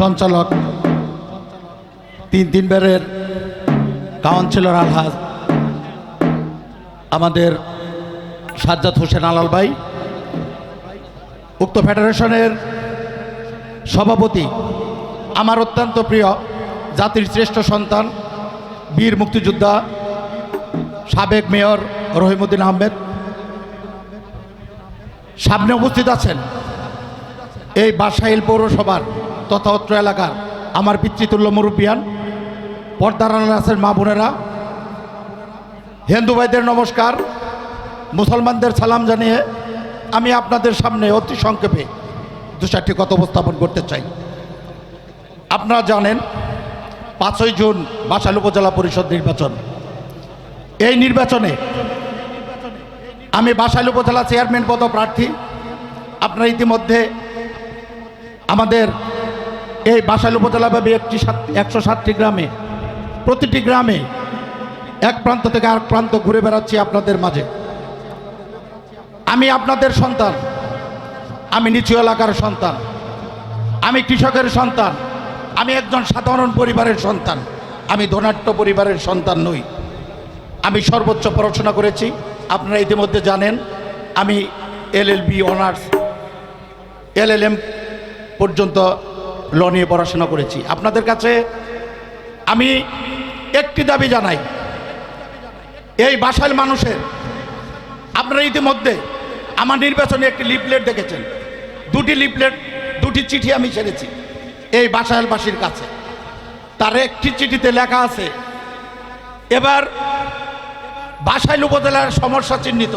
সঞ্চালক তিন তিনবারের কাউন্সিলর আলহাজ আমাদের সাজ্জাদ হোসেন আলাল ভাই, উক্ত ফেডারেশনের সভাপতি, আমার অত্যন্ত প্রিয় জাতির শ্রেষ্ঠ সন্তান, বীর মুক্তিযোদ্ধা, সাবেক মেয়র রহিমুদ্দিন আহমেদ। সামনে উপস্থিত আছেন এই বাসাইল পৌরসভার তথা অত্র এলাকার আমার পিতৃতুল্য মুরব্বিয়ান, পর্দার আড়ালে আছেন মা বোনেরা, হিন্দু ভাইদের নমস্কার, মুসলমানদের সালাম জানিয়ে আমি আপনাদের সামনে অতি সংক্ষেপে দু চারটি কথা উপস্থাপন করতে চাই। আপনারা জানেন, পাঁচই জুন বাসাইল উপজেলা পরিষদ নির্বাচন। এই নির্বাচনে আমি বাসাইল উপজেলা চেয়ারম্যান পদ প্রার্থী। আপনারা ইতিমধ্যে আমাদের এই বাসাইল উপজেলাভাবে একটি একশো সাতটি গ্রামে, প্রতিটি গ্রামে এক প্রান্ত থেকে আরেক প্রান্ত ঘুরে বেড়াচ্ছি আপনাদের মাঝে। আমি আপনাদের সন্তান। আমি নিচু এলাকার সন্তান। আমি কৃষকের সন্তান। আমি একজন সাধারণ পরিবারের সন্তান। আমি ধনাট্য পরিবারের সন্তান নই। আমি সর্বোচ্চ পড়াশোনা করেছি। আপনারা ইতিমধ্যে জানেন, আমি এলএলবি অনার্স, এলএলএম পর্যন্ত ল নিয়ে পড়াশোনা করেছি। আপনাদের কাছে আমি একটি দাবি জানাই। এই বাসাইল মানুষের, আপনারা ইতিমধ্যে আমার নির্বাচনে একটি লিফলেট দেখেছেন। দুটি লিফলেট, দুটি চিঠি আমি ছেড়েছি এই বাসাইলবাসীর কাছে। তার একটি চিঠিতে লেখা আছে, এবার বাসাইল উপজেলার সমস্যা চিহ্নিত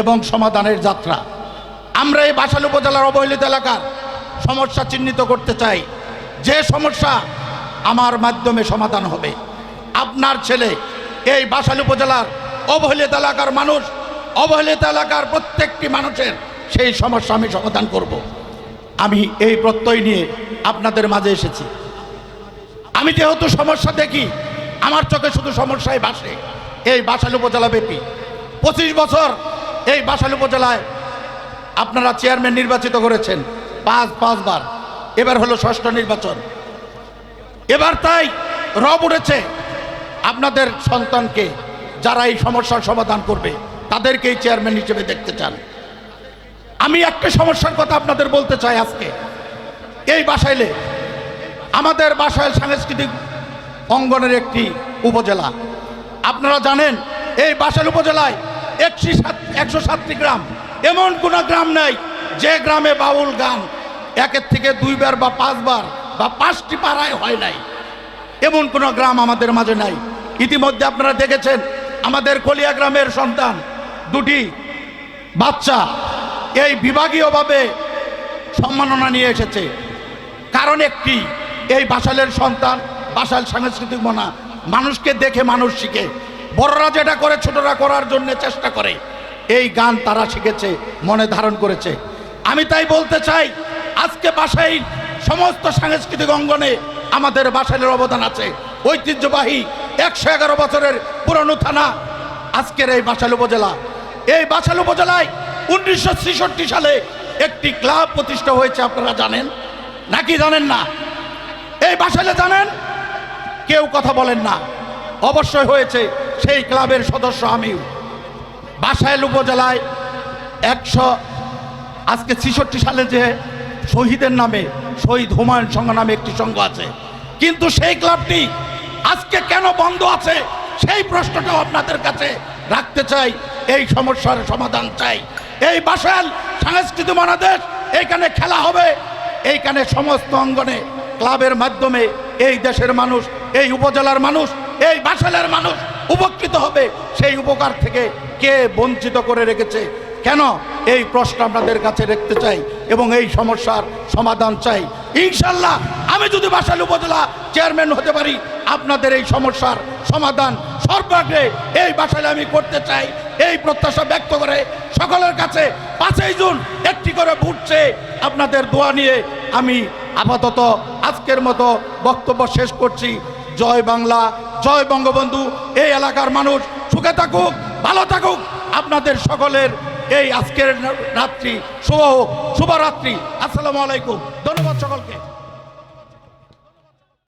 এবং সমাধানের যাত্রা। আমরা এই বাসাইল উপজেলার অবহেলিত এলাকার সমস্যা চিহ্নিত করতে চাই। যে সমস্যা আমার মাধ্যমে সমাধান হবে। আপনার ছেলে এই বাসাইল উপজেলার অবহেলিত এলাকার মানুষ, অবহেলিত এলাকার প্রত্যেকটি মানুষের সেই সমস্যা আমি সমাধান করব। আমি এই প্রত্যয় নিয়ে আপনাদের মাঝে এসেছি। আমি যেহেতু সমস্যা দেখি, আমার চোখে শুধু সমস্যায় বাসে এই বাসাইল উপজেলা ব্যাপী। পঁচিশ বছর এই বাসাইল উপজেলায় আপনারা চেয়ারম্যান নির্বাচিত করেছেন। পাঁচ, পাঁচবার। এবার হলো ষষ্ঠ নির্বাচন। এবার তাই রব উঠেছে আপনাদের সন্তানকে যারা এই সমস্যার সমাধান করবে তাদেরকেই চেয়ারম্যান হিসেবে দেখতে চান। আমি একটা সমস্যার কথা আপনাদের বলতে চাই আজকে। এই বাসাইলে, আমাদের বাসাইল সাংস্কৃতিক অঙ্গনের একটি উপজেলা। আপনারা জানেন, এই বাসাইল উপজেলায় একশি সাত, একশো সাতটি গ্রাম। এমন কোনো গ্রাম নাই যে গ্রামে বাউল গান একের থেকে দুইবার বা পাঁচবার বা পাঁচটি পাড়ায় হয় নাই। এমন কোনো গ্রাম আমাদের মাঝে নাই। ইতিমধ্যে আপনারা দেখেছেন, আমাদের কলিয়া গ্রামের সন্তান দুটি বাচ্চা, এই বিভাগীয়ভাবে সম্মাননা নিয়ে এসেছে। কারণ একটি, এই বাসালের সন্তান, বাসাল সাংস্কৃতিক মনা, মানুষকে দেখে মানুষ শিখে। বড়রা যেটা করে, ছোটরা করার জন্য চেষ্টা করে। এই গান তারা শিখেছে, মনে ধারণ করেছে। আমি তাই বলতে চাই আজকে বাসাই সমস্ত সাংস্কৃতিক অঙ্গনে আমাদের বাসাইলের অবদান আছে। ঐতিহ্যবাহী একশো এগারো বছরের পুরনো থানা আজকের এই বাসাইল উপজেলা। এই বাসাইল উপজেলায় উনিশশো সালে একটি ক্লাব প্রতিষ্ঠা হয়েছে, আপনারা জানেন? নাকি জানেন না? এই বাসাইলে জানেন? কেউ কথা বলেন না। অবশ্যই হয়েছে, সেই ক্লাবের সদস্য আমিও। বাসাইল উপজেলায় একশো, আজকে ছিষট্টি সালে যে শহীদের নামে, শহীদ হুমায়ুন সংঘ নামে একটি সংঘ আছে। কিন্তু সেই ক্লাবটি আজকে কেন বন্ধ আছে? সেই প্রশ্নটাও আপনাদের কাছে রাখতে চাই, এই সমস্যার সমাধান চাই। এই বাসাল সাংস্কৃতিক মনাদেশ এইখানে খেলা হবে। এইখানে সমস্ত অঙ্গনে ক্লাবের মাধ্যমে এই দেশের মানুষ, এই উপজেলার মানুষ, এই বাসালের মানুষ উপকৃত হবে। সেই উপকার থেকে কে বঞ্চিত করে রেখেছে? কেন? এই প্রশ্ন আপনাদের কাছে রাখতে চাই। এবং এই সমস্যার সমাধান চাই। ইনশাল্লাহ আমি যদি বাসাল উপজেলা চেয়ারম্যান হতে পারি, আপনাদের এই সমস্যার সমাধান সর্বাগ্রে এই বাসায় আমি করতে চাই। এই প্রত্যাশা ব্যক্ত করে সকলের কাছে পাঁচই জুন একটি করে ভুটছে আপনাদের দোয়া নিয়ে আমি আপাতত আজকের মতো বক্তব্য শেষ করছি। জয় বাংলা, জয় বঙ্গবন্ধু। এই এলাকার মানুষ সুখে থাকুক, ভালো থাকুক। আপনাদের সকলের এই আজকের রাত্রি শুভ হোক শুভরাত্রি। আসসালামু আলাইকুম। ধন্যবাদ সকলকে।